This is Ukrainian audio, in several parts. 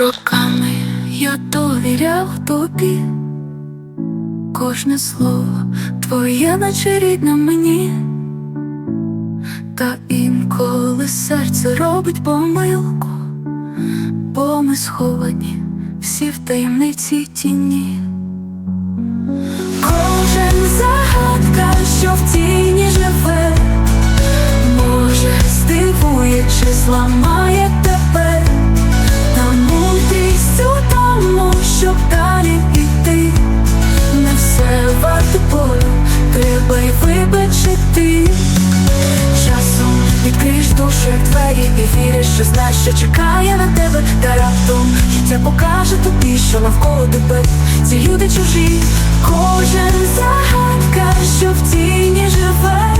роками я довіряв тобі, кожне слово твоє, наче рідне мені, та інколи серце робить помилку, бо ми сховані всі в таємниці тіні. Кожен загадка, що в тіні живе, може, здивує чи зламає. Відкриєш душу, як і віриш, що знаєш, що чекає на тебе, та раптом життя покаже тобі, що навколо тебе ці люди чужі, кожен загадка, що в тіні живе,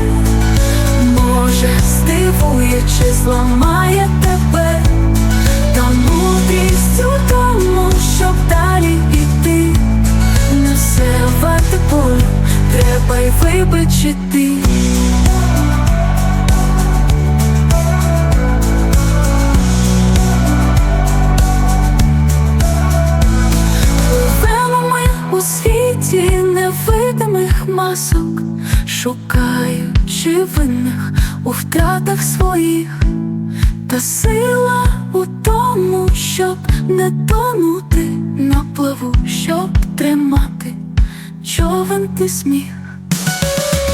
може здивує чи зламає тебе, та мудрість у тому, щоб далі йти, не все варте болю, треба й вибачити. Масок, шукаючи винних у втратах своїх, та сила у тому, щоб не тонути на плаву, щоб тримати човен ти сміх.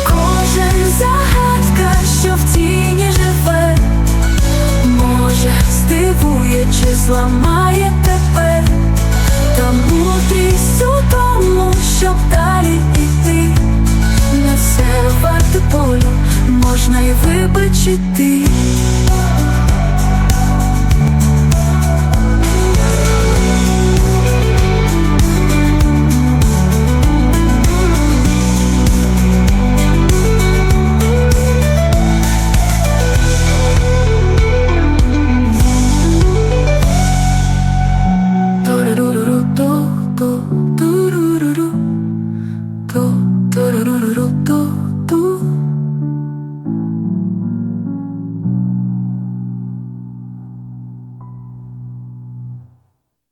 Кожен загадка, що в тіні живе, може здивує чи зламає してドルルルル